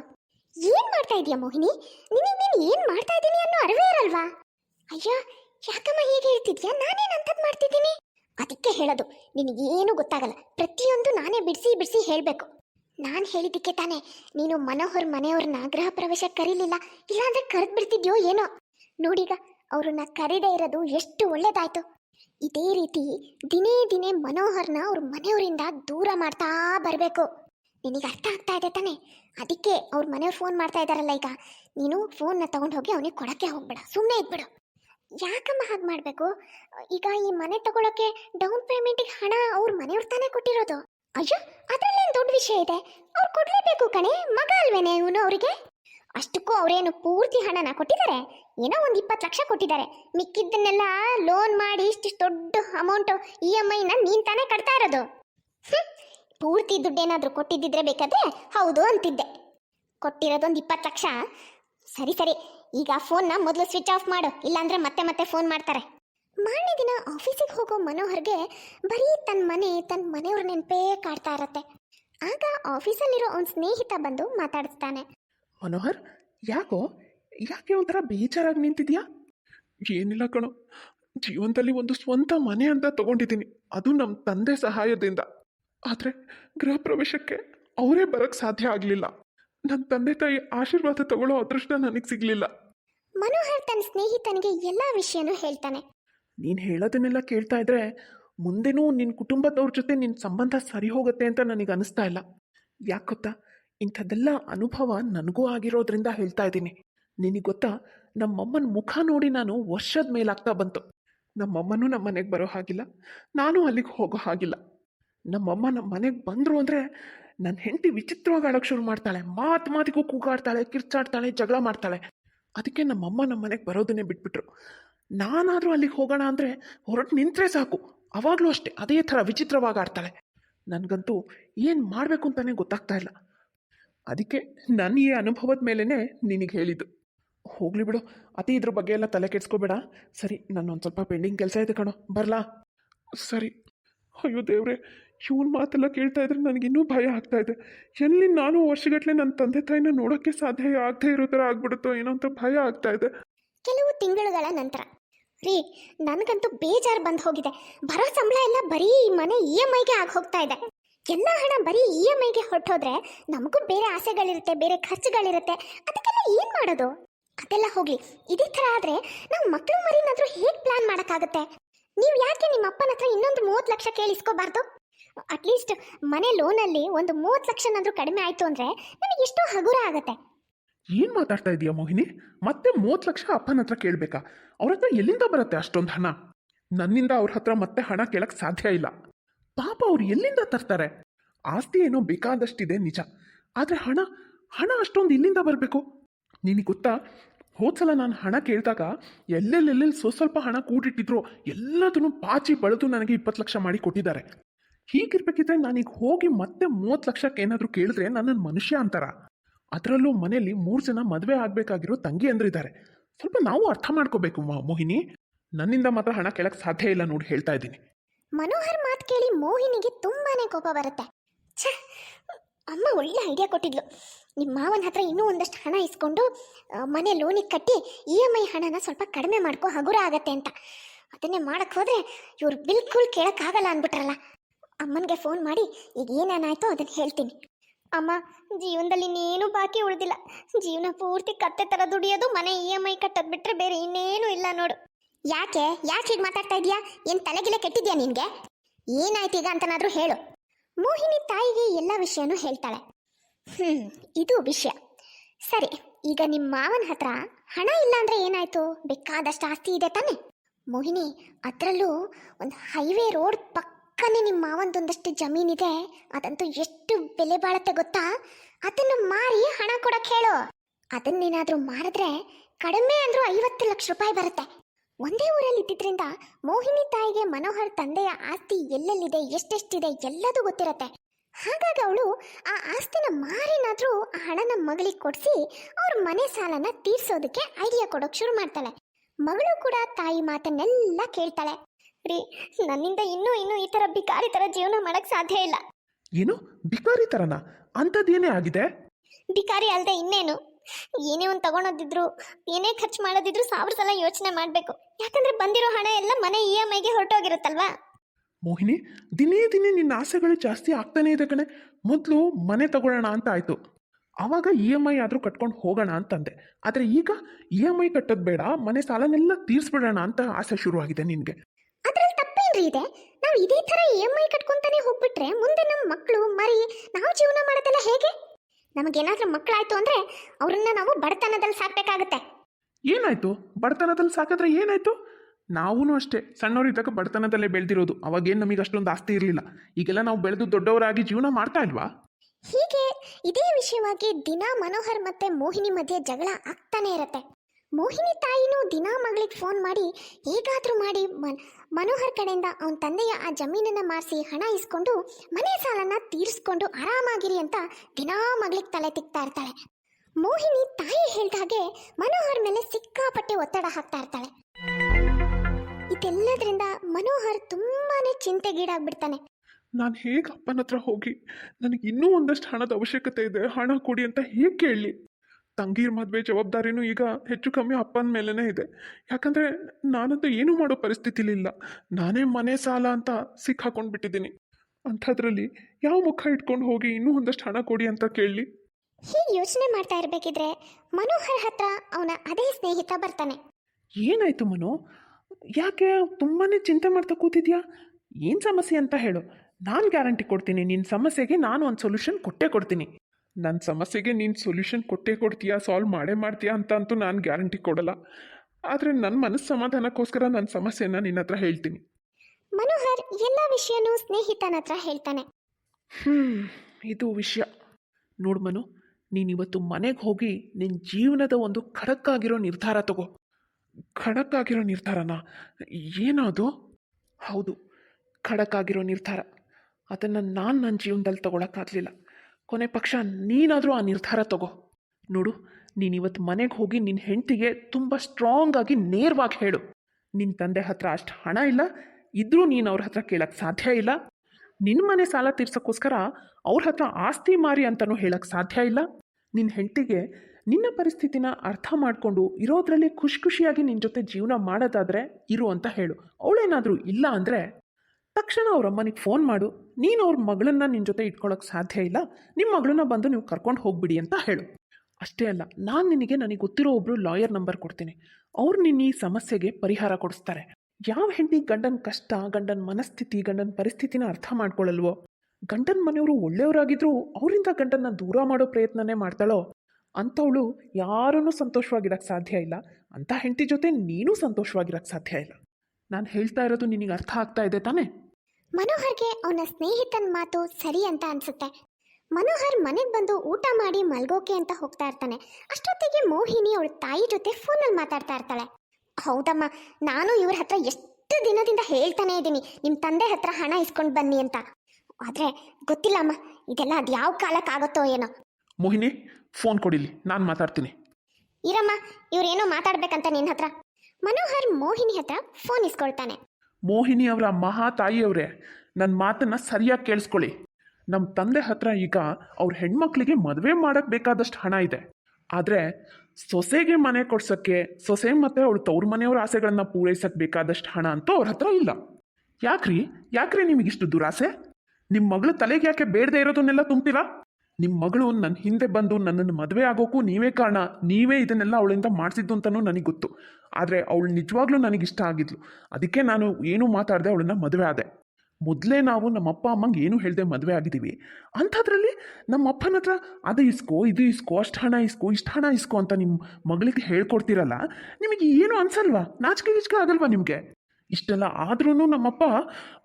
ಏನ್ ಮಾಡ್ತಾ ಇದೀಯ ಮೋಹಿನಿ? ನಿನಗೆ ನೀನು ಏನ್ ಮಾಡ್ತಾ ಇದ್ದೀನಿ ಅನ್ನೋ ಅರಿವೇ ಇರಲ್ವಾ? ಅಯ್ಯ, ಯಾಕಮ್ಮ ಹೀಗೆ ಹೇಳ್ತಿದ್ಯಾ? ನಾನೇನ್ ಅಂತದ್ ಮಾಡ್ತಿದ್ದೀನಿ? ಹೇಳೋದು. ನಿನಗೇನು ಗೊತ್ತಾಗಲ್ಲ. ಪ್ರತಿಯೊಂದು ನಾನೇ ಬಿಡಿಸಿ ಬಿಡಿಸಿ ಹೇಳಬೇಕು. ನಾನು ಹೇಳಿದ್ದಕ್ಕೆ ತಾನೇ ನೀನು ಮನೋಹರ್ ಮನೆಯವ್ರನ್ನ ಗೃಹ ಪ್ರವೇಶ ಕರೀಲಿಲ್ಲ. ಇಲ್ಲಾಂದ್ರೆ ಕರೆದು ಬಿಡ್ತಿದ್ಯೋ ಏನೋ. ನೋಡೀಗ ಅವ್ರನ್ನ ಕರೀದೇ ಇರೋದು ಎಷ್ಟು ಒಳ್ಳೇದಾಯ್ತು. ಇದೇ ರೀತಿ ದಿನೇ ದಿನೇ ಮನೋಹರ್ನ ಅವ್ರ ಮನೆಯವರಿಂದ ದೂರ ಮಾಡ್ತಾ ಬರಬೇಕು. ನಿನಗೆ ಅರ್ಥ ಆಗ್ತಾ ಇದೆ ತಾನೇ? ಅದಕ್ಕೆ ಅವ್ರ ಮನೆಯವ್ರು ಫೋನ್ ಮಾಡ್ತಾ ಇದ್ದಾರಲ್ಲ ಈಗ. ನೀನು ಫೋನ್ನ ತಗೊಂಡು ಹೋಗಿ ಅವನಿಗೆ ಕೊಡಕ್ಕೆ ಹೋಗ್ಬೇಡ. ಸುಮ್ಮನೆ ಇದ್ಬಿಡು. ಯಾಕಮ್ಮ ಹಾಗೆ ಮಾಡಬೇಕು? ಈಗ ಈ ಮನೆ ತಗೊಳಕ್ಕೆ ಡೌನ್ ಪೇಮೆಂಟಿಗೆ ಹಣ ಅವ್ರ ಮನೆಯವ್ರ ತಾನೇ ಕೊಟ್ಟಿರೋದು. ಅಯ್ಯೋ, ಅದರಲ್ಲೇನು ದೊಡ್ಡ ವಿಷಯ ಇದೆ? ಅವ್ರು ಕೊಡಲೇಬೇಕು ಕಣೆ, ಮಗ ಅಲ್ವೇನೆ ಇವನು ಅವರಿಗೆ? ಅಷ್ಟಕ್ಕೂ ಅವರೇನು ಪೂರ್ತಿ ಹಣನ ಕೊಟ್ಟಿದ್ದಾರೆ? ಏನೋ ಒಂದು ಇಪ್ಪತ್ತು ಲಕ್ಷ ಕೊಟ್ಟಿದ್ದಾರೆ. ಮಿಕ್ಕಿದ್ದನ್ನೆಲ್ಲ ಲೋನ್ ಮಾಡಿ ಇಷ್ಟಿಷ್ಟು ದೊಡ್ಡ ಅಮೌಂಟ್ ಇ ಎಂ ಐನ ನೀನ್ ತಾನೇ ಕಟ್ತಾ ಇರೋದು. ಪೂರ್ತಿ ದುಡ್ಡೇನಾದರೂ ಕೊಟ್ಟಿದ್ದಿದ್ರೆ ಬೇಕಾದ್ರೆ ಹೌದು ಅಂತಿದ್ದೆ. ಕೊಟ್ಟಿರೋದೊಂದು ಇಪ್ಪತ್ತು ಲಕ್ಷ? ಸರಿ ಸರಿ. ಈಗ ಫೋನ್ನ ಮೊದಲು ಸ್ವಿಚ್ ಆಫ್ ಮಾಡು, ಇಲ್ಲಾಂದ್ರೆ ಮತ್ತೆ ಮತ್ತೆ ಫೋನ್ ಮಾಡ್ತಾರೆ. ಮಾರನೇ ದಿನ ಆಫೀಸಿಗೆ ಹೋಗೋ ಮನೋಹರ್ಗೆ ಬರೀ ತನ್ನ ಮನೆ ತನ್ನ ಮನೆಯವ್ರ ನೆನಪೇ ಕಾಡ್ತಾ ಇರತ್ತೆ. ಆಗ ಆಫೀಸಲ್ಲಿರೋ ಅವನ ಸ್ನೇಹಿತ ಬಂದು ಮಾತಾಡಿಸ್ತಾನೆ. ಮನೋಹರ್, ಯಾಕೋ? ಯಾಕೆ ಒಂಥರ ಬೇಜಾರಾಗಿ ನಿಂತಿದ್ಯಾ? ಏನಿಲ್ಲ ಕಣೋ. ಜೀವನದಲ್ಲಿ ಒಂದು ಸ್ವಂತ ಮನೆ ಅಂತ ತಗೊಂಡಿದ್ದೀನಿ. ಅದು ನಮ್ಮ ತಂದೆ ಸಹಾಯದಿಂದ. ಆದರೆ ಗೃಹ ಪ್ರವೇಶಕ್ಕೆ ಅವರೇ ಬರಕ್ಕೆ ಸಾಧ್ಯ ಆಗಲಿಲ್ಲ. ನನ್ನ ತಂದೆ ತಾಯಿ ಆಶೀರ್ವಾದ ತಗೊಳ್ಳೋ ಅದೃಷ್ಟ ನನಗೆ ಸಿಗಲಿಲ್ಲ. ಮನೋಹರ್ ತನ್ನ ಸ್ನೇಹಿತನಿಗೆ ಎಲ್ಲ ವಿಷಯನೂ ಹೇಳ್ತಾನೆ. ನೀನು ಹೇಳೋದನ್ನೆಲ್ಲ ಕೇಳ್ತಾ ಇದ್ರೆ ಮುಂದೆನೂ ನಿನ್ನ ಕುಟುಂಬದವ್ರ ಜೊತೆ ನಿನ್ನ ಸಂಬಂಧ ಸರಿ ಹೋಗುತ್ತೆ ಅಂತ ನನಗೆ ಅನಿಸ್ತಾ ಇಲ್ಲ. ಯಾಕೆ ಗೊತ್ತಾ? ಇಂಥದ್ದೆಲ್ಲ ಅನುಭವ ನನಗೂ ಆಗಿರೋದ್ರಿಂದ ಹೇಳ್ತಾ ಇದ್ದೀನಿ. ನಿನಗೆ ಗೊತ್ತಾ? ನಮ್ಮಮ್ಮನ ಮುಖ ನೋಡಿ ನಾನು ವರ್ಷದ ಮೇಲಾಗ್ತಾ ಬಂತು. ನಮ್ಮಮ್ಮನೂ ನಮ್ಮ ಮನೆಗೆ ಬರೋ ಹಾಗಿಲ್ಲ. ನಾನು ಅಲ್ಲಿಗೆ ಹೋಗೋ ಹಾಗಿಲ್ಲ. ನಮ್ಮಮ್ಮ ನಮ್ಮ ಮನೆಗೆ ಬಂದರು ಅಂದರೆ ನನ್ನ ಹೆಂಡತಿ ವಿಚಿತ್ರವಾಗಿ ಆಡೋಕ್ಕೆ ಶುರು ಮಾಡ್ತಾಳೆ. ಮಾತು ಮಾತಿಗೂ ಕೂಗಾಡ್ತಾಳೆ, ಕಿರ್ಚಾಡ್ತಾಳೆ, ಜಗಳ ಮಾಡ್ತಾಳೆ. ಅದಕ್ಕೆ ನಮ್ಮಮ್ಮ ನಮ್ಮ ಮನೆಗೆ ಬರೋದನ್ನೇ ಬಿಟ್ಬಿಟ್ರು. ನಾನಾದರೂ ಅಲ್ಲಿಗೆ ಹೋಗೋಣ ಅಂದರೆ ಹೊರಟು ನಿಂತರೆ ಸಾಕು. ಅವಾಗಲೂ ಅಷ್ಟೇ, ಅದೇ ಥರ ವಿಚಿತ್ರವಾಗಿ ಆಡ್ತಾಳೆ. ನನಗಂತೂ ಏನು ಮಾಡಬೇಕು ಅಂತಲೇ ಗೊತ್ತಾಗ್ತಾ ಇಲ್ಲ. ಅದಕ್ಕೆ ನನ್ನ ಈ ಅನುಭವದ ಮೇಲೇ ನಿನಗೆ ಹೇಳಿದ್ದು. ಹೋಗ್ಲಿ ಬಿಡು, ಅತಿ ಇದ್ರ ಬಗ್ಗೆ ಎಲ್ಲ ತಲೆ ಕೆಡ್ಸ್ಕೋಬೇಡ. ಸರಿ, ನಾನು ಒಂದು ಸ್ವಲ್ಪ ಪೆಂಡಿಂಗ್ ಕೆಲಸ ಇದೆ ಕಣೋ, ಬರಲಾ? ಸರಿ. ಅಯ್ಯೋ ದೇವ್ರೆ ಇವನ್ ಮಾತೆಲ್ಲ ಕೇಳ್ತಾ ಇದ್ರೆ ನನಗಿನ್ನೂ ಭಯ ಆಗ್ತಾ ಇದೆ. ಎಲ್ಲಿ ನಾನು ವರ್ಷಗಟ್ಟಲೆ ನನ್ನ ತಂದೆ ತಾಯಿನ ನೋಡೋಕ್ಕೆ ಸಾಧ್ಯ ಆಗದೆ ಇರೋ ಥರ ಆಗ್ಬಿಡುತ್ತೋ ಏನೋ ಅಂತ ಭಯ ಆಗ್ತಾ ಇದೆ. ಕೆಲವು ತಿಂಗಳುಗಳ ನಂತರ, ರೀ, ನನಗಂತೂ ಬೇಜಾರು ಬಂದು ಹೋಗಿದೆ. ಬರೋ ಸಂಬಳ ಎಲ್ಲ ಬರೀ ಈ ಮನೆ ಇ ಎಂ ಐಗೆ ಆಗಿ ಹೋಗ್ತಾ ಇದೆ. ಎಲ್ಲ ಹಣ ಬರೀ ಇ ಎಂ ಐಗೆ ಹೊರಟೋದ್ರೆ ನಮಗೂ ಬೇರೆ ಆಸೆಗಳಿರುತ್ತೆ, ಬೇರೆ ಖರ್ಚುಗಳಿರುತ್ತೆ. ಅದಕ್ಕೆಲ್ಲ ಏನು ಮಾಡೋದು? ಅದೆಲ್ಲ ಹೋಗ್ಲಿ. ಇದೇ ಥರ ಆದರೆ ನಾವು ಮಕ್ಕಳು ಮರಿನಾದ್ರೂ ಹೇಗೆ ಪ್ಲಾನ್ ಮಾಡೋಕ್ಕಾಗುತ್ತೆ? ನೀವು ಯಾಕೆ ನಿಮ್ಮ ಅಪ್ಪನ ಹತ್ರ ಇನ್ನೊಂದು ಮೂವತ್ತು ಲಕ್ಷ ಕೇಳಿಸ್ಕೋಬಾರ್ದು? ಅಟ್ಲೀಸ್ಟ್ ಮನೆ ಲೋನಲ್ಲಿ ಒಂದು ಮೂವತ್ತು ಲಕ್ಷನಾದ್ರೂ ಕಡಿಮೆ ಆಯಿತು ಅಂದರೆ ನನಗೆ ಎಷ್ಟೋ ಹಗುರ ಆಗುತ್ತೆ. ಏನು ಮಾತಾಡ್ತಾ ಇದೀಯ ಮೋಹಿನಿ? ಮತ್ತೆ ಮೂವತ್ತು ಲಕ್ಷ ಅಪ್ಪನ ಹತ್ರ ಕೇಳಬೇಕಾ? ಅವ್ರ ಹತ್ರ ಎಲ್ಲಿಂದ ಬರುತ್ತೆ ಅಷ್ಟೊಂದು ಹಣ? ನನ್ನಿಂದ ಅವ್ರ ಹತ್ರ ಮತ್ತೆ ಹಣ ಕೇಳಕ್ಕೆ ಸಾಧ್ಯ ಇಲ್ಲ. ಪಾಪ ಅವ್ರು ಎಲ್ಲಿಂದ ತರ್ತಾರೆ? ಆಸ್ತಿ ಏನೋ ಬೇಕಾದಷ್ಟಿದೆ ನಿಜ. ಆದರೆ ಹಣ ಹಣ ಅಷ್ಟೊಂದು ಇಲ್ಲಿಂದ ಬರಬೇಕು? ನಿನಗೆ ಗೊತ್ತಾ? ಹೋದ್ಸಲ ನಾನು ಹಣ ಕೇಳಿದಾಗ ಎಲ್ಲೆಲ್ಲೆಲ್ಲೆಲ್ಲಿ ಸ್ವಲ್ಪ ಸ್ವಲ್ಪ ಹಣ ಕೂಡಿಟ್ಟಿದ್ರು, ಎಲ್ಲದನ್ನು ಪಾಚಿ ಬಳದು ನನಗೆ ಇಪ್ಪತ್ತು ಲಕ್ಷ ಮಾಡಿ ಕೊಟ್ಟಿದ್ದಾರೆ. ಹೀಗಿರ್ಬೇಕಿದ್ರೆ ನಾನೀಗ ಹೋಗಿ ಮತ್ತೆ ಮೂವತ್ತು ಲಕ್ಷಕ್ಕೆ ಏನಾದರೂ ಕೇಳಿದ್ರೆ ನನ್ನನ್ನು ಮನುಷ್ಯ ಅಂತಾರ. ಅದರಲ್ಲೂ ಮನೆಯಲ್ಲಿ ಮೂರು ಜನ ಮದುವೆ ಆಗಬೇಕಾಗಿರೋ ತಂಗಿ ಅಂದ್ರಿದ್ದಾರೆ ಸ್ವಲ್ಪ ನಾವು ಅರ್ಥ ಮಾಡ್ಕೋಬೇಕು ಮೋಹಿನಿ. ನನ್ನಿಂದ ಮಾತ್ರ ಹಣ ಕೇಳಕ್ಕೆ ಸಾಧ್ಯ ಇಲ್ಲ ನೋಡಿ ಹೇಳ್ತಾ ಇದ್ದೀನಿ. ಮನೋಹರ್ ಮಾತು ಕೇಳಿ ಮೋಹಿನಿಗೆ ತುಂಬಾನೇ ಕೋಪ ಬರುತ್ತೆ. ಛೇ, ಅಮ್ಮ ಒಳ್ಳೆ ಐಡಿಯಾ ಕೊಟ್ಟಿದ್ಲು. ನಿಮ್ಮ ಮಾವನ ಹತ್ರ ಇನ್ನೂ ಒಂದಷ್ಟು ಹಣ ಇಸ್ಕೊಂಡು ಮನೆ ಲೋನಿಗೆ ಕಟ್ಟಿ ಇ ಎಂ ಐ ಹಣನ ಸ್ವಲ್ಪ ಕಡಿಮೆ ಮಾಡ್ಕೋ ಹಗುರ ಆಗತ್ತೆ ಅಂತ. ಅದನ್ನೇ ಮಾಡಕ್ ಹೋದ್ರೆ ಇವ್ರು ಬಿಲ್ಕುಲ್ ಕೇಳಕ್ಕಾಗಲ್ಲ ಅಂದ್ಬಿಟ್ರಲ್ಲ. ಅಮ್ಮನಿಗೆ ಫೋನ್ ಮಾಡಿ, ಈಗ ಏನೇನಾಯ್ತೋ ಅದನ್ನು ಹೇಳ್ತೀನಿ. ಅಮ್ಮ, ಜೀವನದಲ್ಲಿ ಇನ್ನೇನು ಬಾಕಿ ಉಳಿದಿಲ್ಲ. ಜೀವನ ಪೂರ್ತಿ ಕತ್ತೆ ಥರ ದುಡಿಯೋದು, ಮನೆ ಇ ಎಂ ಐ ಕಟ್ಟೋದು ಬಿಟ್ರೆ ಬೇರೆ ಇನ್ನೇನು ಇಲ್ಲ ನೋಡು. ಯಾಕೆ? ಯಾಕೆ ಹೀಗೆ ಮಾತಾಡ್ತಾ ಇದೀಯಾ ಏನು ತಲೆಗಿಲೆ ಕೆಟ್ಟಿದ್ಯಾ ನಿನಗೆ? ಏನಾಯ್ತು ಈಗ ಅಂತನಾದರೂ ಹೇಳು. ಮೋಹಿನಿ ತಾಯಿಗೆ ಎಲ್ಲ ವಿಷಯನೂ ಹೇಳ್ತಾಳೆ. ಹ್ಞೂ ಇದು ವಿಷಯ. ಸರಿ, ಈಗ ನಿಮ್ಮ ಮಾವನ ಹತ್ರ ಹಣ ಇಲ್ಲ ಅಂದ್ರೆ ಏನಾಯ್ತು? ಬೇಕಾದಷ್ಟು ಆಸ್ತಿ ಇದೆ ತಾನೆ? ಮೋಹಿನಿ, ಅದರಲ್ಲೂ ಒಂದು ಹೈವೇ ರೋಡ್ ಪಕ್ಕನೇ ನಿಮ್ಮ ಮಾವಂದೊಂದಷ್ಟು ಜಮೀನಿದೆ, ಅದಂತೂ ಎಷ್ಟು ಬೆಲೆ ಬಾಳತ್ತೆ ಗೊತ್ತಾ? ಅದನ್ನು ಮಾರಿ ಹಣ ಕೊಡಕ್ಕೆ ಹೇಳು. ಅದನ್ನೇನಾದ್ರೂ ಮಾರಿದ್ರೆ ಕಡಿಮೆ ಅಂದ್ರೂ ಐವತ್ತು ಲಕ್ಷ ರೂಪಾಯಿ ಬರುತ್ತೆ. ಒಂದೇ ಊರಲ್ಲಿ ಇದ್ದಿದ್ರಿಂದ ಮೋಹಿನಿ ತಾಯಿಗೆ ಮನೋಹರ್ ತಂದೆಯ ಆಸ್ತಿ ಎಲ್ಲೆಲ್ಲಿದೆ, ಎಷ್ಟೆಷ್ಟಿದೆ ಎಲ್ಲದೂ ಗೊತ್ತಿರತ್ತೆ. ಹಾಗಾಗಿ ಅವಳು ಆ ಆಸ್ತಿನ ಮಾರಿನಾದ್ರೂ ಆ ಹಣನ ಮಗಳಿಗೆ ಕೊಡಿಸಿ ಅವ್ರ ಮನೆ ಸಾಲನ ತೀರ್ಸೋದಕ್ಕೆ ಐಡಿಯಾ ಕೊಡೋಕೆ ಶುರು ಮಾಡ್ತಾಳೆ. ಮಗಳು ಕೂಡ ತಾಯಿ ಮಾತನ್ನೆಲ್ಲ ಕೇಳ್ತಾಳೆ. ರೀ ನನ್ನಿಂದ ಇನ್ನೂ ಇನ್ನೂ ಈ ಥರ ಬಿಕಾರಿ ಥರ ಜೀವನ ಮಾಡಕ್ ಸಾಧ್ಯ ಇಲ್ಲ. ಏನು? ಬಿಕಾರಿ ತರನ ಅಂಥದ್ದೇನೇ ಆಗಿದೆ? ಬಿಕಾರಿ ಅಲ್ಲದೆ ಇನ್ನೇನು? ಏನೇ ಒಂದು ತಗೊಳೋದಿದ್ರು ಏನೇ ಖರ್ಚು ಮಾಡೋದಿದ್ರು ಸಾವಿರ ಸಲ ಯೋಚನೆ ಮಾಡಬೇಕು. ಯಾಕಂದ್ರೆ ಬಂದಿರೋ ಹಣ ಎಲ್ಲ ಮನೆ ಇ ಎಂ ಐಗೆ ಹೊರಟೋಗಿರುತ್ತಲ್ವಾ? ಮೋಹಿನಿ ದಿನೇ ದಿನೇ ನಿನ್ನ ಆಸೆಗಳು ಜಾಸ್ತಿ ಆಗ್ತಾನೆ ಇದೆ ಕಣೆ. ಮೊದಲು ಮನೆ ತಗೊಳ್ಳೋಣ ಅಂತ ಆಯಿತು. ಆವಾಗ ಇ ಎಂ ಐ ಆದರೂ ಕಟ್ಕೊಂಡು ಹೋಗೋಣ ಅಂತಂದೆ. ಆದರೆ ಈಗ ಇ ಎಂ ಐ ಕಟ್ಟೋದು ಬೇಡ ಮನೆ ಸಾಲನೆಲ್ಲ ತೀರಿಸ್ಬಿಡೋಣ ಅಂತ ಆಸೆ ಶುರುವಾಗಿದೆ ನಿನಗೆ. ಅದ್ರಲ್ಲಿ ತಪ್ಪೇನ್ರಿ ಇದೆ? ನಾವು ಇದೇ ತರ ಇ ಎಂ ಐ ಕಟ್ಕೊಂತಾನೆ ಹೋಗ್ಬಿಟ್ರೆ ಮುಂದೆ ನಮ್ಮ ಮಕ್ಕಳು ಮರಿ ನಾವು ಜೀವನ ಮಾಡೋದೆಲ್ಲ ಹೇಗೆ? ನಮಗೇನಾದರೂ ಮಕ್ಕಳಾಯ್ತು ಅಂದ್ರೆ ಅವ್ರನ್ನ ನಾವು ಬಡತನದಲ್ಲಿ ಸಾಕ್ಬೇಕಾಗತ್ತೆ. ಏನಾಯ್ತು? ಬಡತನದಲ್ಲಿ ಸಾಕಿದ್ರೆ ಏನಾಯ್ತು? ನಾವೂ ಅಷ್ಟೇ ಸಣ್ಣವರಿದ್ದಾಗ ಬಡತನದಲ್ಲೇ ಬೆಳೆದಿರೋದು. ಅವಾಗೇನು ನಮಗೆ ಅಷ್ಟೊಂದು ಆಸ್ತಿ ಇರಲಿಲ್ಲ. ಈಗೆಲ್ಲ ನಾವು ಬೆಳೆದು ದೊಡ್ಡವರಾಗಿ ಜೀವನ ಮಾಡ್ತಾ ಇಲ್ವಾ? ಹೀಗೆ ಇದೇ ವಿಷಯವಾಗಿ ದಿನಾ ಮನೋಹರ್ ಮತ್ತೆ ಮೋಹಿನಿ ಮಧ್ಯೆ ಜಗಳ ಆಗ್ತಾನೆ ಇರತ್ತೆ. ಮೋಹಿನಿ ತಾಯಿನೂ ದಿನಾ ಮಗಳಿಗೆ ಫೋನ್ ಮಾಡಿ ಹೇಗಾದರೂ ಮಾಡಿ ಮನ್- ಮನೋಹರ್ ಕಡೆಯಿಂದ ಅವನ ತಂದೆಯ ಆ ಜಮೀನನ್ನು ಮಾರಿಸಿ ಹಣ ಇಸ್ಕೊಂಡು ಮನೆ ಸಾಲನ ತೀರಿಸ್ಕೊಂಡು ಆರಾಮಾಗಿರಿ ಅಂತ ದಿನಾ ಮಗಳಿಗೆ ತಲೆ ತಿಕ್ತಾ ಇರ್ತಾಳೆ. ಮೋಹಿನಿ ತಾಯಿ ಹೇಳಿದ ಹಾಗೆ ಮನೋಹರ್ ಮೇಲೆ ಸಿಕ್ಕಾಪಟ್ಟೆ ಒತ್ತಡ ಹಾಕ್ತಾ ಇರ್ತಾಳೆ. ಇದೆಲ್ಲದರಿಂದ ಮನೋಹರ್ ತುಂಬಾನೇ ಚಿಂತೆಗೀಡಾಗ್ಬಿಡ್ತಾನೆ. ನಾನು ಹೇಗೆ ಅಪ್ಪನ ಹತ್ರ ಹೋಗಿ, ನನಗೆ ಇನ್ನೂ ಒಂದಷ್ಟು ಹಣದ ಅವಶ್ಯಕತೆ ಇದೆ, ಹಣ ಕೊಡಿ ಅಂತ ಹೇಗೆ ಕೇಳಲಿ? ತಂಗೀರ್ ಮದುವೆ ಜವಾಬ್ದಾರಿನೂ ಈಗ ಹೆಚ್ಚು ಕಮ್ಮಿ ಅಪ್ಪನ ಮೇಲೇ ಇದೆ. ಯಾಕಂದರೆ ನಾನಂತೂ ಏನೂ ಮಾಡೋ ಪರಿಸ್ಥಿತಿಲಿಲ್ಲ. ನಾನೇ ಮನೆ ಸಾಲ ಅಂತ ಸಿಕ್ಕಾಕೊಂಡು ಬಿಟ್ಟಿದ್ದೀನಿ ಅಂಥದ್ರಲ್ಲಿ ಯಾವ ಮುಖ ಇಟ್ಕೊಂಡು ಹೋಗಿ ಇನ್ನೂ ಒಂದಷ್ಟು ಹಣ ಕೊಡಿ ಅಂತ ಕೇಳಲಿ ಹೀಗೆ ಯೋಚನೆ ಮಾಡ್ತಾ ಇರಬೇಕಿದ್ರೆ ಮನೋಹರ್ ಹತ್ರ ಅವನ ಅದೇ ಸ್ನೇಹಿತ ಬರ್ತಾನೆ. ಏನಾಯ್ತು ಮನು? ಯಾಕೆ ತುಂಬಾ ಚಿಂತೆ ಮಾಡ್ತಾ ಕೂತಿದ್ಯಾ? ಏನು ಸಮಸ್ಯೆ ಅಂತ ಹೇಳು. ನಾನು ಗ್ಯಾರಂಟಿ ಕೊಡ್ತೀನಿ. ನಿನ್ನ ಸಮಸ್ಯೆಗೆ ನಾನು ಒಂದು ಸೊಲ್ಯೂಷನ್ ಕೊಟ್ಟೇ ಕೊಡ್ತೀನಿ. ನನ್ನ ಸಮಸ್ಯೆಗೆ ನೀನು ಸೊಲ್ಯೂಷನ್ ಕೊಟ್ಟೇ ಕೊಡ್ತೀಯಾ? ಸಾಲ್ವ್ ಮಾಡೇ ಮಾಡ್ತೀಯಾ ಅಂತ ಅಂತೂ ನಾನು ಗ್ಯಾರಂಟಿ ಕೊಡಲ್ಲ. ಆದರೆ ನನ್ನ ಮನಸ್ಸು ಸಮಾಧಾನಕ್ಕೋಸ್ಕರ ನನ್ನ ಸಮಸ್ಯೆನ ನಿನ್ನ ಹತ್ರ ಹೇಳ್ತೀನಿ. ಮನೋಹರ್ ಎಲ್ಲ ವಿಷಯನೂ ಸ್ನೇಹಿತನ ಹತ್ರ ಹೇಳ್ತಾನೆ. ಹ್ಮ್ ಇದು ವಿಷಯ. ನೋಡು ಮನು ನೀನಿವತ್ತು ಮನೆಗೆ ಹೋಗಿ ನಿನ್ನ ಜೀವನದ ಒಂದು ಖಡಕ್ಕಾಗಿರೋ ನಿರ್ಧಾರ ತಗೋ. ಖಡಕ್ಕಾಗಿರೋ ನಿರ್ಧಾರನ? ಏನದು? ಹೌದು ಖಡಕ್ಕಾಗಿರೋ ನಿರ್ಧಾರ. ಅದನ್ನು ನಾನು ನನ್ನ ಜೀವನದಲ್ಲಿ ತಗೊಳಕ್ಕಾಗಲಿಲ್ಲ. ಕೊನೆ ಪಕ್ಷ ನೀನಾದರೂ ಆ ನಿರ್ಧಾರ ತಗೋ. ನೋಡು ನೀನು ಇವತ್ತು ಮನೆಗೆ ಹೋಗಿ ನಿನ್ನ ಹೆಂಡತಿಗೆ ತುಂಬ ಸ್ಟ್ರಾಂಗ್ ಆಗಿ ನೇರವಾಗಿ ಹೇಳು. ನಿನ್ನ ತಂದೆ ಹತ್ರ ಅಷ್ಟು ಹಣ ಇಲ್ಲ, ಇದ್ರೂ ನೀನು ಅವ್ರ ಹತ್ರ ಕೇಳಕ್ಕೆ ಸಾಧ್ಯ ಇಲ್ಲ. ನಿನ್ನ ಮನೆ ಸಾಲ ತೀರ್ಸೋಕ್ಕೋಸ್ಕರ ಅವ್ರ ಹತ್ರ ಆಸ್ತಿ ಮಾರಿ ಅಂತಲೂ ಹೇಳಕ್ಕೆ ಸಾಧ್ಯ ಇಲ್ಲ. ನಿನ್ನ ಹೆಂಡತಿಗೆ ನಿನ್ನ ಪರಿಸ್ಥಿತಿನ ಅರ್ಥ ಮಾಡಿಕೊಂಡು ಇರೋದ್ರಲ್ಲಿ ಖುಷಿ ಖುಷಿಯಾಗಿ ನಿನ್ನ ಜೊತೆ ಜೀವನ ಮಾಡೋದಾದರೆ ಇರು ಅಂತ ಹೇಳು. ಅವಳೇನಾದರೂ ಇಲ್ಲ ಅಂದರೆ ತಕ್ಷಣ ಅವ್ರ ಅಮ್ಮನಿಗೆ ಫೋನ್ ಮಾಡು. ನೀನು ಅವ್ರ ಮಗಳನ್ನ ನಿನ್ನ ಜೊತೆ ಇಟ್ಕೊಳ್ಳೋಕೆ ಸಾಧ್ಯ ಇಲ್ಲ. ನಿಮ್ಮ ಮಗಳನ್ನ ಬಂದು ನೀವು ಕರ್ಕೊಂಡು ಹೋಗ್ಬಿಡಿ ಅಂತ ಹೇಳು. ಅಷ್ಟೇ ಅಲ್ಲ, ನಾನು ನಿನಗೆ ನನಗೆ ಗೊತ್ತಿರೋ ಒಬ್ಬರು ಲಾಯರ್ ನಂಬರ್ ಕೊಡ್ತೀನಿ. ಅವ್ರು ನಿನ್ನ ಈ ಸಮಸ್ಯೆಗೆ ಪರಿಹಾರ ಕೊಡಿಸ್ತಾರೆ. ಯಾವ ಹೆಂಡತಿ ಗಂಡನ ಕಷ್ಟ, ಗಂಡನ ಮನಸ್ಥಿತಿ, ಗಂಡನ ಪರಿಸ್ಥಿತಿನ ಅರ್ಥ ಮಾಡ್ಕೊಳ್ಳಲ್ವೋ ಗಂಡನ ಮನೆಯವರು ಒಳ್ಳೆಯವರಾಗಿದ್ರೂ ಅವರಿಂದ ಗಂಡನ ದೂರ ಮಾಡೋ ಪ್ರಯತ್ನನೇ ಮಾಡ್ತಾಳೋ? ಅಂಥವಳು ಯಾರನ್ನೂ ಸಂತೋಷವಾಗಿರಕ್ಕೆ ಸಾಧ್ಯ ಇಲ್ಲ. ಅಂಥ ಹೆಂಡತಿ ಜೊತೆ ನೀನೂ ಸಂತೋಷವಾಗಿರೋಕ್ಕೆ ಸಾಧ್ಯ ಇಲ್ಲ. ನಾನು ಹೇಳ್ತಾ ಇರೋದು ನಿನಗೆ ಅರ್ಥ ಆಗ್ತಾ ಇದೆ ತಾನೇ? ಮನೋಹರ್ಗೆ ಅವನ ಸ್ನೇಹಿತನ ಮಾತು ಸರಿ ಅಂತ ಅನ್ಸುತ್ತೆ. ಮನೋಹರ್ ಮನೆಗೆ ಬಂದು ಊಟ ಮಾಡಿ ಮಲ್ಗೋಕೆ ಅಂತ ಹೋಗ್ತಾ ಇರ್ತಾನೆ. ಅಷ್ಟೊತ್ತಿಗೆ ಮೋಹಿನಿ ಅವಳ ತಾಯಿ ಜೊತೆ ಫೋನಲ್ಲಿ ಮಾತಾಡ್ತಾ ಇರ್ತಾಳೆ. ಹೌದಮ್ಮ ನಾನು ಇವ್ರ ಹತ್ರ ಎಷ್ಟು ದಿನದಿಂದ ಹೇಳ್ತಾನೆ ಇದ್ದೀನಿ. ನಿಮ್ಮ ತಂದೆ ಹತ್ರ ಹಣ ಇಸ್ಕೊಂಡು ಬನ್ನಿ ಅಂತ. ಆದ್ರೆ ಗೊತ್ತಿಲ್ಲಮ್ಮ ಇದೆಲ್ಲ ಅದು ಯಾವ ಕಾಲಕ್ಕಾಗುತ್ತೋ ಏನೋ. ಮೋಹಿನಿ ಫೋನ್ ಕೊಡಿಲಿ ನಾನು ಮಾತಾಡ್ತೀನಿ. ಇರಮ್ಮ ಇವ್ರೇನೋ ಮಾತಾಡ್ಬೇಕಂತ ನಿನ್ನ ಹತ್ರ. ಮನೋಹರ್ ಮೋಹಿನಿ ಹತ್ರ ಫೋನ್ ಇಸ್ಕೊಳ್ತಾನೆ. ಮೋಹಿನಿ ಅವರ ಮಹಾ ತಾಯಿಯವರೇ. ನನ್ನ ಮಾತನ್ನು ಸರಿಯಾಗಿ ಕೇಳಿಸ್ಕೊಳ್ಳಿ. ನಮ್ಮ ತಂದೆ ಹತ್ರ ಈಗ ಅವ್ರ ಹೆಣ್ಮಕ್ಳಿಗೆ ಮದುವೆ ಮಾಡೋಕ್ಕೆ ಬೇಕಾದಷ್ಟು ಹಣ ಇದೆ. ಆದರೆ ಸೊಸೆಗೆ ಮನೆ ಕೊಡ್ಸೋಕ್ಕೆ, ಸೊಸೆ ಮತ್ತು ಅವಳು ತವ್ರ ಮನೆಯವ್ರ ಆಸೆಗಳನ್ನು ಪೂರೈಸಕ್ಕೆ ಬೇಕಾದಷ್ಟು ಹಣ ಅಂತೂ ಅವ್ರ ಹತ್ರ ಇಲ್ಲ. ಯಾಕ್ರಿ? ಯಾಕ್ರಿ ನಿಮಗಿಷ್ಟು ದುರಾಸೆ? ನಿಮ್ಮ ಮಗಳು ತಲೆಗೆ ಯಾಕೆ ಬೇಡದೆ ಇರೋದನ್ನೆಲ್ಲ ತುಂಬ್ತೀರಾ? ನಿಮ್ಮ ಮಗಳು ನನ್ನ ಹಿಂದೆ ಬಂದು ನನ್ನನ್ನು ಮದುವೆ ಆಗೋಕ್ಕೂ ನೀವೇ ಕಾರಣ, ನೀವೇ ಇದನ್ನೆಲ್ಲ ಅವಳಿಂದ ಮಾಡಿಸಿದ್ದು ಅಂತಲೂ ನನಗೆ ಗೊತ್ತು. ಆದರೆ ಅವಳು ನಿಜವಾಗ್ಲೂ ನನಗಿಷ್ಟ ಆಗಿದ್ಲು. ಅದಕ್ಕೆ ನಾನು ಏನೂ ಮಾತಾಡದೆ ಅವಳನ್ನ ಮದುವೆ ಆದೆ. ಮೊದಲೇ ನಾವು ನಮ್ಮ ಅಪ್ಪ, ಅಮ್ಮಂಗೆ ಏನೂ ಹೇಳ್ದೆ ಮದುವೆ ಆಗಿದ್ದೀವಿ ಅಂಥದ್ರಲ್ಲಿ ನಮ್ಮ ಅಪ್ಪನ ಹತ್ರ, ಅದು ಇಸ್ಕೋ, ಇದು ಇಸ್ಕೋ, ಅಷ್ಟು ಹಣ ಇಸ್ಕೋ, ಇಷ್ಟು ಹಣ ಇಸ್ಕೋ ಅಂತ ನಿಮ್ಮ ಮಗಳಿಗೆ ಹೇಳ್ಕೊಡ್ತೀರಲ್ಲ, ನಿಮಗೆ ಏನು ಅನ್ಸಲ್ವಾ? ನಾಚಿಕೆ ಗಿಚಿಕೆ ಆಗಲ್ವಾ ನಿಮಗೆ? ಇಷ್ಟೆಲ್ಲ ಆದ್ರೂ ನಮ್ಮಪ್ಪ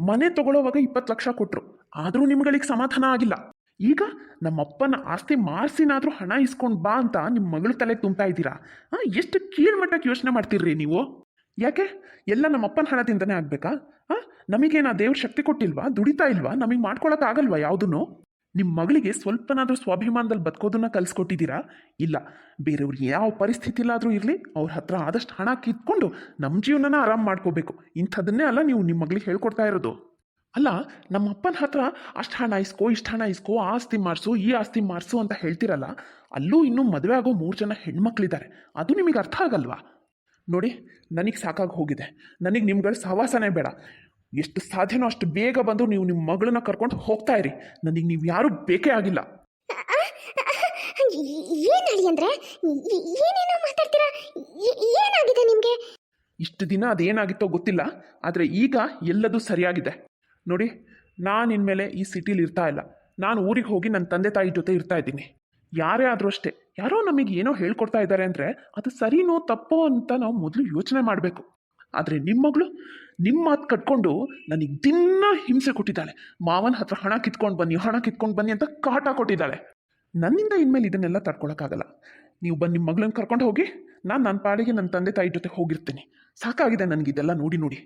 ಮನೆ ತಗೊಳ್ಳೋವಾಗ ಇಪ್ಪತ್ತು ಲಕ್ಷ ಕೊಟ್ಟರು ಆದರೂ ನಿಮ್ಗಳಿಗೆ ಸಮಾಧಾನ ಆಗಿಲ್ಲ. ಈಗ ನಮ್ಮಪ್ಪನ ಆಸ್ತಿ ಮಾರ್ಸಿನಾದರೂ ಹಣ ಇಸ್ಕೊಂಡು ಬಾ ಅಂತ ನಿಮ್ಮ ಮಗಳ ತಲೆ ತುಂಬ್ತಾ ಇದ್ದೀರಾ? ಹಾಂ ಎಷ್ಟು ಕೀಳ್ಮಟ್ಟಕ್ಕೆ ಯೋಚನೆ ಮಾಡ್ತೀರ್ರಿ ನೀವು? ಯಾಕೆ? ಎಲ್ಲ ನಮ್ಮಪ್ಪನ ಹಣದಿಂದನೇ ಆಗಬೇಕಾ? ಹಾಂ ನಮಗೇನು ದೇವ್ರ ಶಕ್ತಿ ಕೊಟ್ಟಿಲ್ವಾ? ದುಡಿತಾ ಇಲ್ವಾ? ನಮಗೆ ಮಾಡ್ಕೊಳಕ್ಕಾಗಲ್ವಾ ಯಾವುದನ್ನು? ನಿಮ್ಮ ಮಗಳಿಗೆ ಸ್ವಲ್ಪನಾದರೂ ಸ್ವಾಭಿಮಾನದಲ್ಲಿ ಬದುಕೋದನ್ನ ಕಲಿಸ್ಕೊಟ್ಟಿದ್ದೀರಾ? ಇಲ್ಲ, ಬೇರೆಯವ್ರು ಯಾವ ಪರಿಸ್ಥಿತಿಲಾದರೂ ಇರಲಿ, ಅವ್ರ ಹತ್ರ ಆದಷ್ಟು ಹಣ ಕಿತ್ಕೊಂಡು ನಮ್ಮ ಜೀವನನ ಆರಾಮ್ ಮಾಡ್ಕೋಬೇಕು. ಇಂಥದನ್ನೇ ಅಲ್ಲ ನೀವು ನಿಮ್ಮ ಮಗಳಿಗೆ ಹೇಳ್ಕೊಡ್ತಾ ಇರೋದು. ಅಲ್ಲ ನಮ್ಮ ಅಪ್ಪನ ಹತ್ರ ಅಷ್ಟು ಹಣ ಇಸ್ಕೋ ಇಷ್ಟು ಹಣ ಇಸ್ಕೋ ಆ ಆಸ್ತಿ ಮಾಡಿಸು ಈ ಆಸ್ತಿ ಮಾಡಿಸು ಅಂತ ಹೇಳ್ತಿರಲ್ಲ ಅಲ್ಲೂ ಇನ್ನೂ ಮದುವೆ ಆಗೋ ಮೂರು ಜನ ಹೆಣ್ಮಕ್ಳಿದ್ದಾರೆ ಅದು ನಿಮಗೆ ಅರ್ಥ ಆಗಲ್ವಾ? ನೋಡಿ ನನಗೆ ಸಾಕಾಗಿ ಹೋಗಿದೆ. ನನಗೆ ನಿಮ್ಗಳ ಸಹವಾಸನೇ ಬೇಡ. ಎಷ್ಟು ಸಾಧ್ಯನೋ ಅಷ್ಟು ಬೇಗ ಬಂದು ನೀವು ನಿಮ್ಮ ಮಗಳನ್ನ ಕರ್ಕೊಂಡು ಹೋಗ್ತಾ ಇರಿ. ನನಗೆ ನೀವು ಯಾರೂ ಬೇಕೇ ಆಗಿಲ್ಲ. ಏನಾಗಿ ಅಂದ್ರೆ? ಏನೇನೋ ಮಾತಾಡ್ತೀರಾ? ಏನಾಗಿದೆ ನಿಮಗೆ? ಇಷ್ಟು ದಿನ ಅದೇನಾಗಿತ್ತೋ ಗೊತ್ತಿಲ್ಲ ಆದರೆ ಈಗ ಎಲ್ಲದೂ ಸರಿಯಾಗಿದೆ. ನೋಡಿ, ನಾನು ಇನ್ಮೇಲೆ ಈ ಸಿಟಿಲಿ ಇರ್ತಾ ಇಲ್ಲ. ನಾನು ಊರಿಗೆ ಹೋಗಿ ನನ್ನ ತಂದೆ ತಾಯಿ ಜೊತೆ ಇರ್ತಾ ಇದ್ದೀನಿ. ಯಾರೇ ಆದರೂ ಅಷ್ಟೇ, ಯಾರೋ ನಮಗೆ ಏನೋ ಹೇಳ್ಕೊಡ್ತಾ ಇದ್ದಾರೆ ಅಂದರೆ ಅದು ಸರಿನೋ ತಪ್ಪೋ ಅಂತ ನಾವು ಮೊದಲು ಯೋಚನೆ ಮಾಡಬೇಕು. ಆದರೆ ನಿಮ್ಮ ಮಗಳು ನಿಮ್ಮ ಮಾತು ಕಟ್ಕೊಂಡು ನನಗೆ ದಿನ ಹಿಂಸೆ ಕೊಟ್ಟಿದ್ದಾಳೆ. ಮಾವನ ಹತ್ರ ಹಣ ಕಿತ್ಕೊಂಡು ಬನ್ನಿ, ಹಣ ಕಿತ್ಕೊಂಡು ಬನ್ನಿ ಅಂತ ಕಾಟ ಕೊಟ್ಟಿದ್ದಾಳೆ. ನನ್ನಿಂದ ಇನ್ಮೇಲೆ ಇದನ್ನೆಲ್ಲ ತಡ್ಕೊಳಕ್ಕಾಗಲ್ಲ. ನೀವು ಬಂದು ನಿಮ್ಮ ಮಗಳನ್ನ ಕರ್ಕೊಂಡು ಹೋಗಿ, ನಾನು ನನ್ನ ಪಾಡಿಗೆ ನನ್ನ ತಂದೆ ತಾಯಿ ಜೊತೆ ಹೋಗಿರ್ತೀನಿ. ಸಾಕಾಗಿದೆ ನನಗಿದೆಲ್ಲ ನೋಡಿ ನೋಡಿ.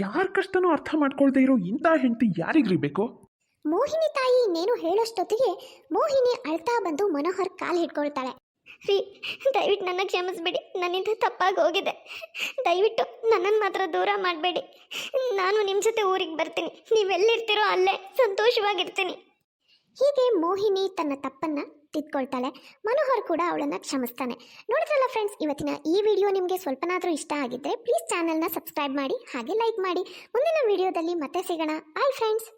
ಯಾರ ಕಷ್ಟನೂ ಅರ್ಥ ಮಾಡ್ಕೊಳ್ದೇ ಇರೋ ಇಂಥ ಹೆಂಡತಿ ಯಾರಿಗ್ರಿ ಬೇಕು? ಮೋಹಿನಿ ತಾಯಿ ಇನ್ನೇನು ಹೇಳೋಷ್ಟೊತ್ತಿಗೆ ಮೋಹಿನಿ ಅಳ್ತಾ ಬಂದು ಮನೋಹರ್ ಕಾಲು ಹಿಡ್ಕೊಳ್ತಾಳೆ. ರೀ, ದಯವಿಟ್ಟು ನನ್ನ ಕ್ಷಮಿಸ್ಬೇಡಿ. ನನ್ನಿಂದ ತಪ್ಪಾಗಿ ಹೋಗಿದೆ. ದಯವಿಟ್ಟು ನನ್ನನ್ನು ಮಾತ್ರ ದೂರ ಮಾಡಬೇಡಿ. ನಾನು ನಿಮ್ಮ ಜೊತೆ ಊರಿಗೆ ಬರ್ತೀನಿ. ನೀವೆಲ್ಲಿರ್ತೀರೋ ಅಲ್ಲೇ ಸಂತೋಷವಾಗಿರ್ತೀನಿ. ಹೀಗೆ ಮೋಹಿನಿ ತನ್ನ ತಪ್ಪನ್ನ ತಿದ್ಕೊಳ್ತಾಳೆ ಮನೋಹರ್ ಕೂಡ ಅವಳನ್ನ ಕ್ಷಮಿಸ್ತಾನೆ. ನೋಡಿದ್ರಲ್ಲ ಫ್ರೆಂಡ್ಸ್ ಇವತ್ತಿನ ಈ ವಿಡಿಯೋ ನಿಮಗೆ ಸ್ವಲ್ಪನಾದರೂ ಇಷ್ಟ ಆಗಿದ್ದರೆ ಪ್ಲೀಸ್ ಚಾನಲ್ನ ಸಬ್ಸ್ಕ್ರೈಬ್ ಮಾಡಿ, ಹಾಗೆ ಲೈಕ್ ಮಾಡಿ. ಮುಂದಿನ ವಿಡಿಯೋದಲ್ಲಿ ಮತ್ತೆ ಸಿಗೋಣ. Bye friends